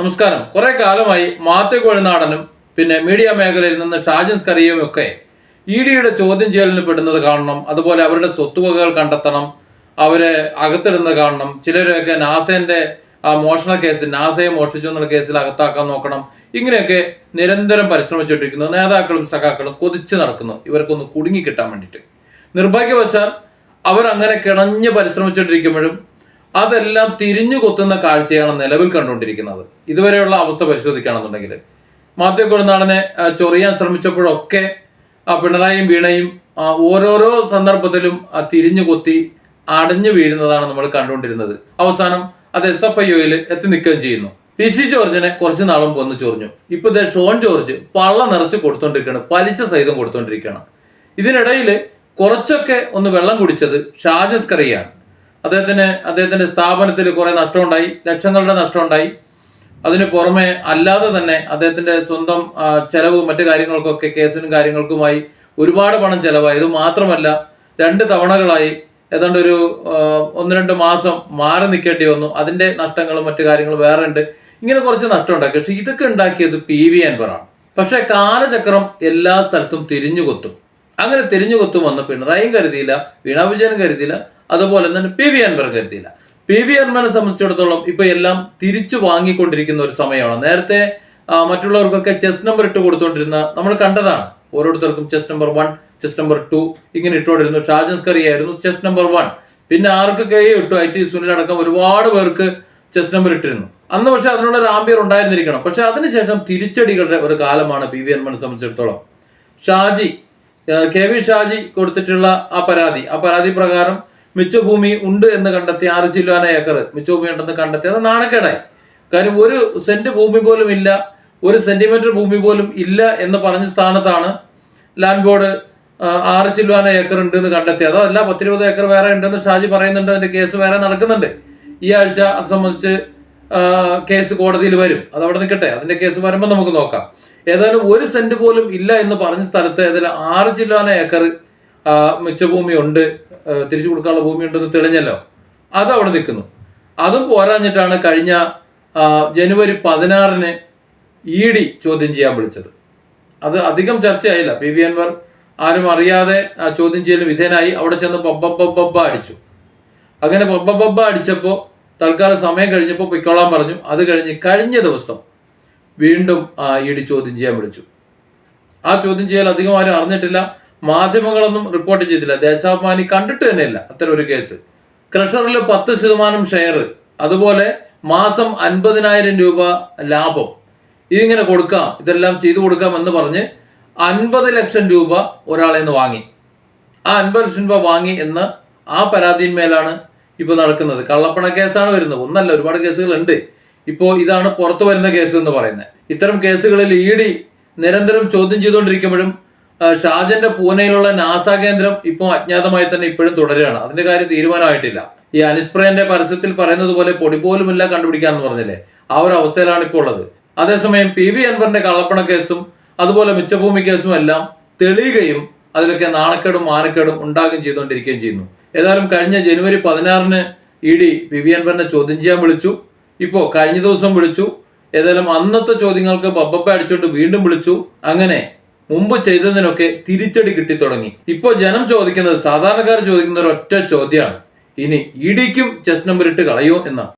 നമസ്കാരം. കുറെ കാലമായി മാത്യു കൊഴുനാടനും പിന്നെ മീഡിയ മേഖലയിൽ നിന്ന് ഷാജൻ സ്കറിയും ഒക്കെ ഇ ഡിയുടെ ചോദ്യം ചെയ്യലിന് പെടുന്നത് കാണണം. അതുപോലെ അവരുടെ സ്വത്തുവകകൾ കണ്ടെത്തണം. അവരെ അകത്തിടുന്നത് കാണണം. ചിലരൊക്കെ നാസേന്റെ ആ മോഷണ കേസ് നാസയെ മോഷ്ടിച്ചു എന്നുള്ള കേസിൽ അകത്താക്കാൻ നോക്കണം. ഇങ്ങനെയൊക്കെ നിരന്തരം പരിശ്രമിച്ചുകൊണ്ടിരിക്കുന്നു. നേതാക്കളും സഖാക്കളും കൊതിച്ചു നടക്കുന്നു. ഇവർക്കൊന്ന് കുടുങ്ങി കിട്ടാൻ വേണ്ടിയിട്ട്. നിർഭാഗ്യവശാൽ അവർ അങ്ങനെ കിണഞ്ഞ് പരിശ്രമിച്ചുകൊണ്ടിരിക്കുമ്പോഴും അതെല്ലാം തിരിഞ്ഞു കൊത്തുന്ന കാഴ്ചയാണ് നിലവിൽ കണ്ടുകൊണ്ടിരിക്കുന്നത്. ഇതുവരെയുള്ള അവസ്ഥ പരിശോധിക്കുകയാണെന്നുണ്ടെങ്കിൽ. മാത്യു കൊഴുനാടനെ ചൊറിയാൻ ശ്രമിച്ചപ്പോഴൊക്കെ പിണറായിയും വീണയും ഓരോരോ സന്ദർഭത്തിലും തിരിഞ്ഞു കൊത്തി അടഞ്ഞു വീഴുന്നതാണ് നമ്മൾ കണ്ടുകൊണ്ടിരുന്നത്. അവസാനം അത് എസ് എഫ് ഐ ഒയിൽ എത്തി നിൽക്കുകയും ചെയ്യുന്നു. പി. സി. ജോർജിനെ കുറച്ച് നാളും കൊന്നു ചൊറിഞ്ഞു. ഇപ്പൊ ഷോൺ ജോർജ് പള്ള നിറച്ച് കൊടുത്തോണ്ടിരിക്കുകയാണ് പലിശ സഹിതം കൊടുത്തോണ്ടിരിക്കുകയാണ്. ഇതിനിടയിൽ കുറച്ചൊക്കെ ഒന്ന് വെള്ളം കുടിച്ചത് ഷാജസ് കറിയാണ്. അദ്ദേഹത്തിന് അദ്ദേഹത്തിന്റെ സ്ഥാപനത്തിൽ കുറേ നഷ്ടമുണ്ടായി ലക്ഷങ്ങളുടെ നഷ്ടമുണ്ടായി. അതിന് പുറമെ അല്ലാതെ തന്നെ അദ്ദേഹത്തിന്റെ സ്വന്തം ചെലവും മറ്റു കാര്യങ്ങൾക്കൊക്കെ കേസിനും കാര്യങ്ങൾക്കുമായി ഒരുപാട് പണം ചെലവായി. മാത്രമല്ല രണ്ട് തവണകളായി ഏതാണ്ട് ഒരു ഒന്ന് രണ്ട് മാസം മാറി നിൽക്കേണ്ടി വന്നു. അതിന്റെ നഷ്ടങ്ങളും മറ്റു കാര്യങ്ങളും വേറെ ഉണ്ട്. ഇങ്ങനെ കുറച്ച് നഷ്ടം ഉണ്ടാക്കി പക്ഷെ ഇതൊക്കെ ഉണ്ടാക്കിയത് പി വി അൻവറാണ് പക്ഷെ കാലചക്രം എല്ലാ സ്ഥലത്തും തിരിഞ്ഞു കൊത്തും അങ്ങനെ തിരിഞ്ഞു കൊത്തും വന്ന് പിണറായിയും കരുതിയില്ല വീണാ വിജയനും കരുതിയില്ല. അതുപോലെ തന്നെ പി വി അൻവർ കരുതിയില്ല പി വി അൻവറിനെ സംബന്ധിച്ചിടത്തോളം ഇപ്പൊ എല്ലാം തിരിച്ചു വാങ്ങിക്കൊണ്ടിരിക്കുന്ന ഒരു സമയമാണ്. നേരത്തെ മറ്റുള്ളവർക്കൊക്കെ ചെസ് നമ്പർ ഇട്ട് കൊടുത്തോണ്ടിരുന്ന നമ്മൾ കണ്ടതാണ്. ഓരോരുത്തർക്കും chess number one chess number two ഇങ്ങനെ ഇട്ടുകൊണ്ടിരുന്നു ഷാജൻസ് കറി ആയിരുന്നു ചെസ് നമ്പർ വൺ പിന്നെ ആർക്കൊക്കെ ഇട്ടു ഐ ടി സുനിൽ അടക്കം ഒരുപാട് പേർക്ക് ചെസ് നമ്പർ ഇട്ടിരുന്നു. അന്ന് പക്ഷെ അതിനുള്ള ഒരു ആംബിയർ ഉണ്ടായിരുന്നിരിക്കണം. പക്ഷെ അതിനുശേഷം തിരിച്ചടികളുടെ ഒരു കാലമാണ് പി വി അൻമനെ സംബന്ധിച്ചിടത്തോളം. ഷാജി കെ വി ഷാജി കൊടുത്തിട്ടുള്ള ആ പരാതി. ആ പരാതി പ്രകാരം മിച്ചഭൂമി ഉണ്ട് എന്ന് കണ്ടെത്തി ആറ് ചില്ലുവാന ഏക്കർ. മിച്ചഭൂമി ഉണ്ടെന്ന് കണ്ടെത്തി അത് നാണക്കേടായി. കാര്യം ഒരു സെന്റ് ഭൂമി പോലും ഇല്ല ഒരു സെന്റിമീറ്റർ ഭൂമി പോലും ഇല്ല എന്ന് പറഞ്ഞ സ്ഥാനത്താണ് ലാൻഡ് ബോർഡ് ആറ് ചില്ലുവാന ഏക്കർ ഉണ്ട് എന്ന് കണ്ടെത്തി അതല്ല പത്തിരുപത് ഏക്കർ വേറെ ഉണ്ടെന്ന് ഷാജി പറയുന്നുണ്ട് അതിന്റെ കേസ് വേറെ നടക്കുന്നുണ്ട്. ഈ ആഴ്ച അത് സംബന്ധിച്ച് കേസ് കോടതിയിൽ വരും. അത് അവിടെ നിൽക്കട്ടെ. അതിന്റെ കേസ് വരുമ്പോൾ നമുക്ക് നോക്കാം. ഏതായാലും ഒരു സെന്റ് പോലും ഇല്ല എന്ന് പറഞ്ഞ സ്ഥലത്ത് ഏതായാലും ആറ് ചില്ലുവാന ഏക്കർ മിച്ചഭൂമി ഉണ്ട് തിരിച്ചു കൊടുക്കാനുള്ള ഭൂമി ഉണ്ടെന്ന് തെളിഞ്ഞല്ലോ. അത് അവിടെ നിൽക്കുന്നു. അതും പോരാഞ്ഞിട്ടാണ് കഴിഞ്ഞ ജനുവരി പതിനാറിന് ഇ ഡി ചോദ്യം ചെയ്യാൻ വിളിച്ചത്. അത് അധികം ചർച്ചയായില്ല. പി വി അൻവർ ആരും അറിയാതെ ചോദ്യം ചെയ്യലും വിധേയനായി അവിടെ ചെന്ന് ബബ്ബബ്ബബ്ബ അടിച്ചു. അങ്ങനെ ബബ്ബബ്ബബ്ബ അടിച്ചപ്പോൾ തൽക്കാലം സമയം കഴിഞ്ഞപ്പോൾ പൊയ്ക്കോളാൻ പറഞ്ഞു. അത് കഴിഞ്ഞ് കഴിഞ്ഞ ദിവസം വീണ്ടും ഇ ഡി ചോദ്യം ചെയ്യാൻ വിളിച്ചു. ആ ചോദ്യം ചെയ്യൽ അധികം ആരും അറിഞ്ഞിട്ടില്ല. മാധ്യമങ്ങളൊന്നും റിപ്പോർട്ട് ചെയ്തില്ല. ദേശാഭിമാനി കണ്ടിട്ട് തന്നെയില്ല അത്തരം ഒരു കേസ് ക്രഷറിൽ പത്ത് ശതമാനം ഷെയർ അതുപോലെ മാസം അൻപതിനായിരം രൂപ ലാഭം. ഇതിങ്ങനെ കൊടുക്കാം ഇതെല്ലാം ചെയ്തു കൊടുക്കാം എന്ന് പറഞ്ഞ് അൻപത് ലക്ഷം രൂപ ഒരാളെ നിന്ന് വാങ്ങി. ആ അൻപത് ലക്ഷം രൂപ വാങ്ങി എന്ന് ആ പരാതിന്മേലാണ് ഇപ്പോൾ നടക്കുന്നത്. കള്ളപ്പണ കേസാണ് വരുന്നത്. ഒന്നല്ല ഒരുപാട് കേസുകളുണ്ട്. ഇപ്പോൾ ഇതാണ് പുറത്തു വരുന്ന കേസ് എന്ന് പറയുന്നത്. ഇത്തരം കേസുകളിൽ ഇ ഡി നിരന്തരം ചോദ്യം ചെയ്തുകൊണ്ടിരിക്കുമ്പോഴും ഷാജന്റെ പൂനെയിലുള്ള നാസ കേന്ദ്രം ഇപ്പോൾ അജ്ഞാതമായി തന്നെ ഇപ്പോഴും തുടരുകയാണ്. അതിന്റെ കാര്യം തീരുമാനമായിട്ടില്ല. ഈ അനിസ്പ്രേന്റെ പരസ്യത്തിൽ പറയുന്നത് പോലെ പൊടി പോലുമില്ല കണ്ടുപിടിക്കാന്ന് പറഞ്ഞില്ലേ? ആ ഒരു അവസ്ഥയിലാണ് ഇപ്പോൾ ഉള്ളത്. അതേസമയം പി വി അൻവറിന്റെ കള്ളപ്പണ കേസും അതുപോലെ മിച്ചഭൂമി കേസും എല്ലാം തെളിയുകയും അതിലൊക്കെ നാണക്കേടും മാനക്കേടും ഉണ്ടാകുകയും ചെയ്തുകൊണ്ടിരിക്കുകയും ചെയ്യുന്നു. ഏതായാലും കഴിഞ്ഞ ജനുവരി പതിനാറിന് ഇ ഡി പി വി അൻവറിനെ ചോദ്യം ചെയ്യാൻ വിളിച്ചു. ഇപ്പോൾ കഴിഞ്ഞ ദിവസം വിളിച്ചു. ഏതായാലും അന്നത്തെ ചോദ്യങ്ങൾക്ക് ബബ്ബപ്പ അടിച്ചുകൊണ്ട് വീണ്ടും വിളിച്ചു. അങ്ങനെ മുമ്പ് ചെയ്തതിനൊക്കെ തിരിച്ചടി കിട്ടി തുടങ്ങി. ഇപ്പോൾ ജനം ചോദിക്കുന്നത് സാധാരണക്കാർ ചോദിക്കുന്ന ഒരു ഒറ്റ ചോദ്യമാണ്. ഇനി ഇ ഡിക്കും ചെസ് നമ്പർ ഇട്ട് കളയോ എന്നാണ്.